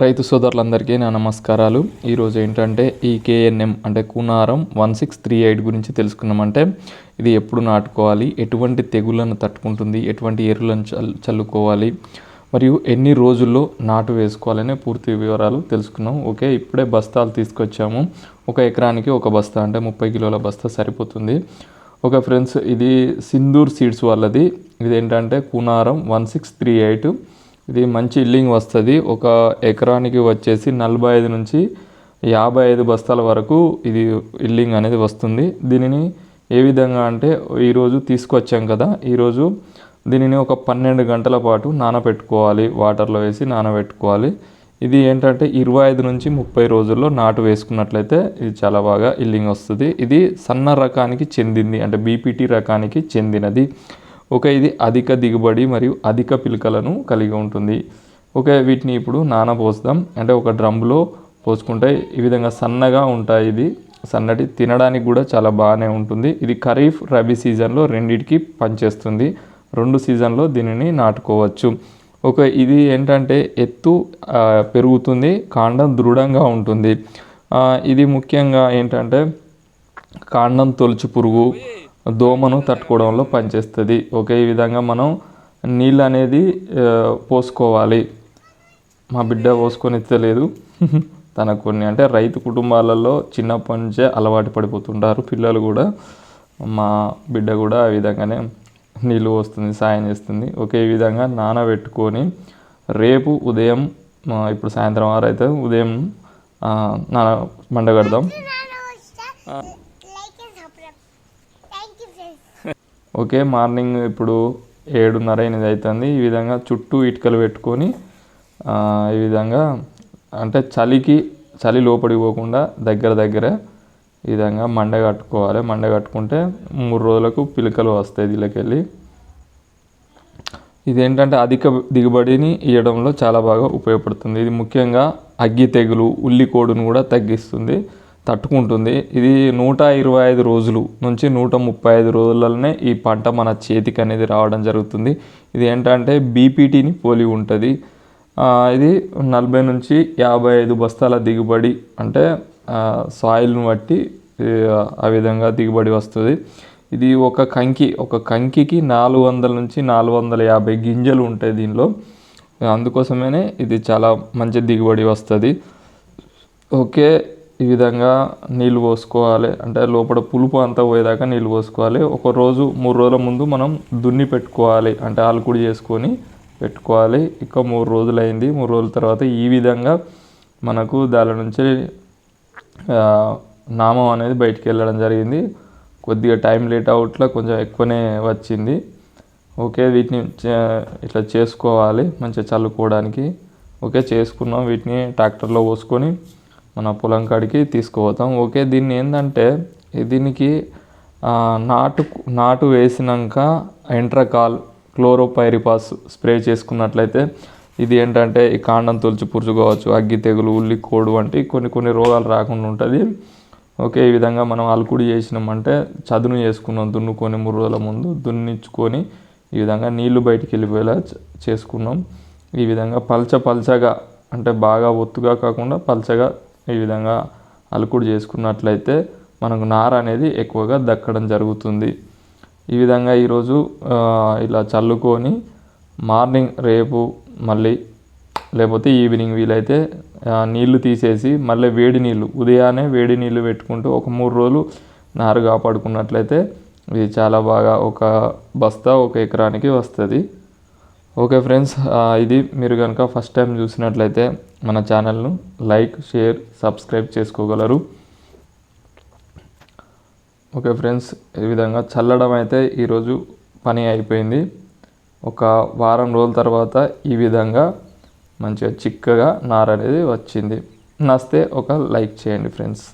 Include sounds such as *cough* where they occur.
రైతు సోదరులందరికీ నా నమస్కారాలు. ఈరోజు ఏంటంటే ఈ కేఎన్ఎం అంటే Kunaram one six three eight గురించి తెలుసుకున్నామంటే ఇది ఎప్పుడు నాటుకోవాలి ఎటువంటి తెగుళ్ళను తట్టుకుంటుంది ఎటువంటి ఎరువులను చల్ చల్లుకోవాలి మరియు ఎన్ని రోజుల్లో నాటు వేసుకోవాలనే పూర్తి వివరాలు తెలుసుకున్నాం. ఓకే ఇప్పుడే బస్తాలు తీసుకొచ్చాము. ఒక ఎకరానికి ఒక బస్తా అంటే ముప్పై కిలోల బస్తా సరిపోతుంది. ఓకే ఫ్రెండ్స్ ఇది సింధూర్ సీడ్స్ వాళ్ళది. ఇది ఏంటంటే Kunaram one six three eight ఇది మంచి ఇల్లింగ్ వస్తుంది. ఒక ఎకరానికి వచ్చేసి నలభై ఐదు నుంచి యాభై ఐదు బస్తాల వరకు ఇది ఇల్లింగ్ అనేది వస్తుంది. దీనిని ఏ విధంగా అంటే ఈరోజు తీసుకొచ్చాం కదా ఈరోజు దీనిని ఒక పన్నెండు గంటల పాటు నానబెట్టుకోవాలి వాటర్లో వేసి నానబెట్టుకోవాలి. ఇది ఏంటంటే ఇరవై ఐదు నుంచి ముప్పై రోజుల్లో నాటు వేసుకున్నట్లయితే ఇది చాలా బాగా ఇల్లింగ్ వస్తుంది. ఇది సన్న రకానికి చెందింది అంటే బీపీటీ రకానికి చెందినది. ఒక ఇది అధిక దిగుబడి మరియు అధిక పిలకలను కలిగి ఉంటుంది. ఓకే వీటిని ఇప్పుడు నానబోస్తాం అంటే ఒక డ్రమ్లో పోసుకుంటే ఈ విధంగా సన్నగా ఉంటాయి ఇది. సన్నటి తినడానికి కూడా చాలా బాగానే ఉంటుంది. ఇది ఖరీఫ్ రబీ సీజన్లో రెండింటికి పనిచేస్తుంది. రెండు సీజన్లో దీనిని నాటుకోవచ్చు. ఒక ఇది ఏంటంటే ఎత్తు పెరుగుతుంది కాండం దృఢంగా ఉంటుంది. ఇది ముఖ్యంగా ఏంటంటే కాండం తొలుచు పురుగు దోమను తట్టుకోవడంలో పనిచేస్తుంది. ఈ విధంగా మనం నీళ్ళు అనేది పోసుకోవాలి. మా బిడ్డ పోసుకొని తెలియదు *laughs* తనకు కొన్ని అంటే రైతు కుటుంబాలలో చిన్నప్పటి నుంచే అలవాటు పడిపోతుంటారు పిల్లలు కూడా. మా బిడ్డ కూడా ఆ విధంగానే నీళ్ళు పోస్తుంది సాయం చేస్తుంది. ఒకే విధంగా నానబెట్టుకొని రేపు ఉదయం ఇప్పుడు సాయంత్రం అయితే ఉదయం నాన మండగడదాం like and subscribe thank you friends okay morning ఇప్పుడు ఏడున్నర ఎనిమిది అవుతుంది ఈ విధంగా చుట్టూ ఇటుకలు పెట్టుకొని ఈ విధంగా అంటే చలికి చలి లోపలికి పోకుండా దగ్గర దగ్గర ఈ విధంగా మండ కట్టుకోవాలి. మండ కట్టుకుంటే మూడు రోజులకు పిలకలు వస్తాయి దీళ్ళకెళ్ళి ఇదేంటంటే అధిక దిగుబడిని ఇవ్వడంలో చాలా బాగా ఉపయోగపడుతుంది. ఇది ముఖ్యంగా అగ్గి తెగులు ఉల్లి కోడును కూడా తగ్గిస్తుంది. తట్టుకుంటుంది. ఇది నూట ఇరవై ఐదు రోజులు నుంచి నూట ముప్పై ఐదు రోజులలోనే ఈ పంట మన చేతికి అనేది రావడం జరుగుతుంది. ఇది ఏంటంటే బీపీటీని పోలి ఉంటుంది. ఇది నలభై నుంచి యాభై ఐదు బస్తాల దిగుబడి అంటే సాయిల్ని బట్టి ఆ విధంగా దిగుబడి వస్తుంది. ఇది ఒక కంకి ఒక కంకికి నాలుగు వందల నుంచి నాలుగు వందల యాభై గింజలు ఉంటాయి దీనిలో. అందుకోసమే ఇది చాలా మంచి దిగుబడి వస్తుంది. ఓకే ఈ విధంగా నీళ్ళు పోసుకోవాలి. అంటే లోపల పులుపు అంతా పోయేదాకా నీళ్ళు పోసుకోవాలి. ఒక రోజు మూడు రోజుల ముందు మనం దున్ని పెట్టుకోవాలి. అంటే ఆలుకుడి చేసుకొని పెట్టుకోవాలి. ఇక మూడు రోజులు అయింది మూడు రోజుల తర్వాత ఈ విధంగా మనకు దాని నుంచి నామం అనేది బయటికి వెళ్ళడం జరిగింది. కొద్దిగా టైం లేట్ అవుట్లా కొంచెం ఎక్కువనే వచ్చింది. ఓకే వీటిని చే- ఇట్లా చేసుకోవాలి. మంచిగా చల్లుకోవడానికి. ఓకే చేసుకున్నాం. వీటిని ట్రాక్టర్లో పోసుకొని మన పొలం కాడికి తీసుకుపోతాం. ఓకే దీన్ని ఏంటంటే దీనికి నాటు నాటు వేసినాక ఎంట్రకాల్ క్లోరోపైరిపాస్ స్ప్రే చేసుకున్నట్లయితే ఇది ఏంటంటే ఈ కాండం తొలిచి పురుచుకోవచ్చు. అగ్గి తెగులు ఉల్లి కోడు వంటి కొన్ని కొన్ని రోగాలు రాకుండా ఉంటుంది. ఓకే ఈ విధంగా మనం అలుకుడి చేసినామంటే చదును చేసుకున్నాం. దున్నుకొని మూడు రోజుల ముందు దున్నించుకొని ఈ విధంగా నీళ్ళు బయటికి వెళ్ళిపోయేలా చేసుకున్నాం. ఈ విధంగా పల్చ పల్చగా అంటే బాగా ఒత్తుగా కాకుండా పల్చగా ఈ విధంగా అలుకుడు చేసుకున్నట్లయితే మనకు నార అనేది ఎక్కువగా దక్కడం జరుగుతుంది. ఈ విధంగా ఈరోజు ఇలా చల్లుకొని మార్నింగ్ రేపు మళ్ళీ లేకపోతే ఈవినింగ్ వీలైతే నీళ్ళు తీసేసి మళ్ళీ వేడి నీళ్ళు ఉదయాన్నే వేడి నీళ్ళు పెట్టుకుంటూ ఒక మూడు రోజులు నారు కాపాడుకున్నట్లయితే ఇది చాలా బాగా ఒక బస్తా ఒక ఎకరానికి వస్తుంది. ఓకే ఫ్రెండ్స్ ఇది మీరు కనుక ఫస్ట్ టైం చూసినట్లయితే మన ఛానల్ను లైక్ షేర్ సబ్స్క్రైబ్ చేసుకోగలరు. ఓకే ఫ్రెండ్స్ ఈ విధంగా చల్లడం అయితే ఈరోజు పని అయిపోయింది. ఒక వారం రోజుల తర్వాత ఈ విధంగా మంచిగా చిక్కగా నార అనేది వచ్చింది. నస్తే ఒక లైక్ చేయండి ఫ్రెండ్స్.